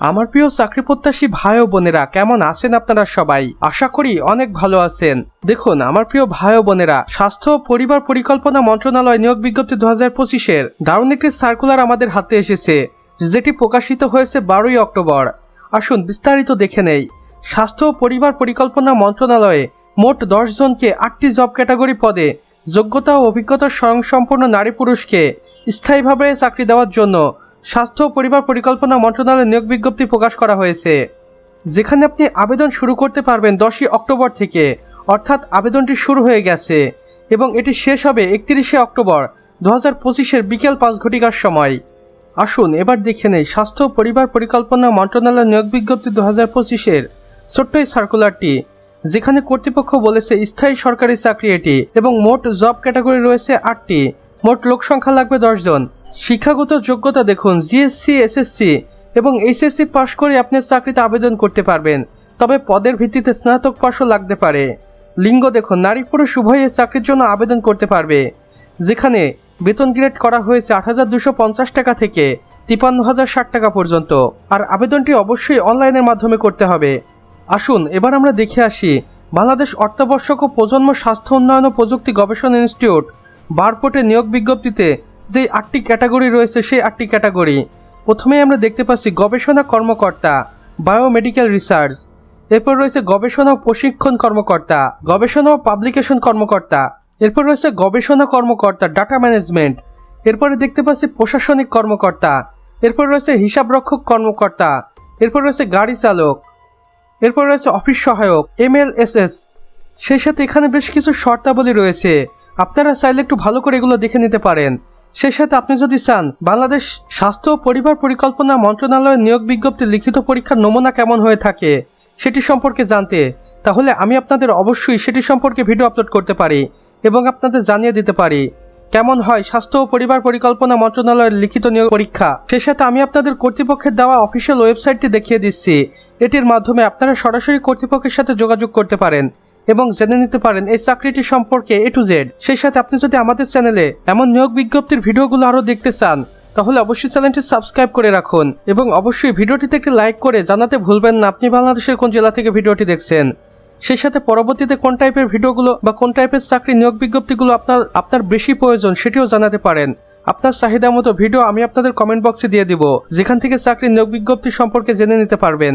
আমার প্রিয় চাকরি প্রত্যাশী ভাই ও বোনেরা, কেমন আছেন আপনারা সবাই? আশা করি অনেক ভালো আছেন। দেখুন, আমার প্রিয় ভাই ও বোনেরা, স্বাস্থ্য ও পরিবার পরিকল্পনা মন্ত্রণালয় নিয়োগ বিজ্ঞপ্তি দু হাজার পঁচিশের দারুণ একটি সার্কুলার আমাদের হাতে এসেছে, যেটি প্রকাশিত হয়েছে বারোই অক্টোবর। আসুন বিস্তারিত দেখে নেই। স্বাস্থ্য ও পরিবার পরিকল্পনা মন্ত্রণালয়ে মোট দশ জনকে আটটি জব ক্যাটাগরি পদে যোগ্যতা ও অভিজ্ঞতার স্বয়ংসম্পন্ন নারী পুরুষকে স্থায়ীভাবে চাকরি দেওয়ার জন্য স্বাস্থ্য ও পরিবার পরিকল্পনা মন্ত্রণালয়ের নিয়োগ বিজ্ঞপ্তি প্রকাশ করা হয়েছে। যেখানে আপনি আবেদন শুরু করতে পারবেন দশই অক্টোবর থেকে। অর্থাৎ আবেদনটি শুরু হয়ে গেছে এবং এটি শেষ হবে একত্রিশে অক্টোবর দু হাজার পঁচিশের বিকেল পাঁচ ঘটিকার সময়। আসুন এবার দেখে নেই স্বাস্থ্য ও পরিবার পরিকল্পনা মন্ত্রণালয়ের নিয়োগ বিজ্ঞপ্তি দু হাজার পঁচিশের ছোট্ট এই সার্কুলারটি, যেখানে কর্তৃপক্ষ বলেছে স্থায়ী সরকারি চাকরি এটি এবং মোট জব ক্যাটাগরি রয়েছে আটটি। মোট লোক সংখ্যা লাগবে দশজন শিক্ষাগত যোগ্যতা দেখুন জিএসসি এসএসসি এবং এইচএসসি পাশ করে আপনি চাকরিতে আবেদন করতে পারবেন। তবে পদের ভিত্তিতে স্নাতক পাশও লাগতে পারে। লিঙ্গ দেখুন, নারী পুরুষ উভয়ে চাকরির জন্য আবেদন করতে পারবে। যেখানে বেতন গ্রেড করা হয়েছে আট হাজার দুশো পঞ্চাশ টাকা থেকে তিপান্ন হাজার ষাট টাকা পর্যন্ত। আর আবেদনটি অবশ্যই অনলাইনের মাধ্যমে করতে হবে। আসুন, এবার আমরা দেখে আসি বাংলাদেশ অর্থবর্ষক ও প্রজন্ম স্বাস্থ্য উন্নয়ন ও প্রযুক্তি গবেষণা ইনস্টিটিউট বারপোর্টে নিয়োগ বিজ্ঞপ্তিতে যে আটটি ক্যাটাগরি রয়েছে, সেই আটটি ক্যাটাগরি। প্রথমেই আমরা দেখতে পাচ্ছি গবেষণা কর্মকর্তা বায়োমেডিক্যাল রিসার্চ এরপর রয়েছে গবেষণা ও প্রশিক্ষণ কর্মকর্তা, গবেষণা পাবলিকেশন কর্মকর্তা। এরপর রয়েছে গবেষণা কর্মকর্তা ডাটা ম্যানেজমেন্ট এরপরে দেখতে পাচ্ছি প্রশাসনিক কর্মকর্তা। এরপর রয়েছে হিসাবরক্ষক কর্মকর্তা। এরপর রয়েছে গাড়ি চালক। এরপর রয়েছে অফিস সহায়ক এম এল এস এস সেই সাথে এখানে বেশ কিছু শর্তাবলী রয়েছে। আপনারা চাইলে একটু ভালো করে এগুলো দেখে নিতে পারেন। সেই সাথে আপনি যদি চান, বাংলাদেশ স্বাস্থ্য ও পরিবার পরিকল্পনা মন্ত্রণালয়ের নিয়োগ বিজ্ঞপ্তি লিখিত পরীক্ষার নমুনা কেমন হয়ে থাকে সেটি সম্পর্কে জানতে, তাহলে আমি আপনাদের অবশ্যই সেটি সম্পর্কে ভিডিও আপলোড করতে পারি এবং আপনাদের জানিয়ে দিতে পারি। কেমন হয় স্বাস্থ্য ও পরিবার পরিকল্পনা মন্ত্রণালয়ের লিখিত নিয়োগ পরীক্ষা? সেই সাথে আমি আপনাদের কর্তৃপক্ষের দেওয়া অফিসিয়াল ওয়েবসাইটটি দেখিয়ে দিচ্ছি। এটির মাধ্যমে আপনারা সরাসরি কর্তৃপক্ষের সাথে যোগাযোগ করতে পারেন। এবং জেনে নিতে পারেন এই চাকরিটি সম্পর্কে এ টু জেড সেই সাথে আপনি যদি আমাদের চ্যানেলে এমন নিয়োগ বিজ্ঞপ্তির ভিডিওগুলো আরও দেখতে চান, তাহলে অবশ্যই চ্যানেলটি সাবস্ক্রাইব করে রাখুন এবং অবশ্যই ভিডিওটিতে একটি লাইক করে জানাতে ভুলবেন না আপনি বাংলাদেশের কোন জেলা থেকে ভিডিওটি দেখছেন। সেই সাথে পরবর্তীতে কোন টাইপের ভিডিওগুলো বা কোন টাইপের চাকরি নিয়োগ বিজ্ঞপ্তিগুলো আপনার আপনার বেশি প্রয়োজন সেটিও জানাতে পারেন। আপনার চাহিদা মতো ভিডিও আমি আপনাদের কমেন্ট বক্সে দিয়ে দিব, যেখান থেকে চাকরি নিয়োগ বিজ্ঞপ্তি সম্পর্কে জেনে নিতে পারবেন।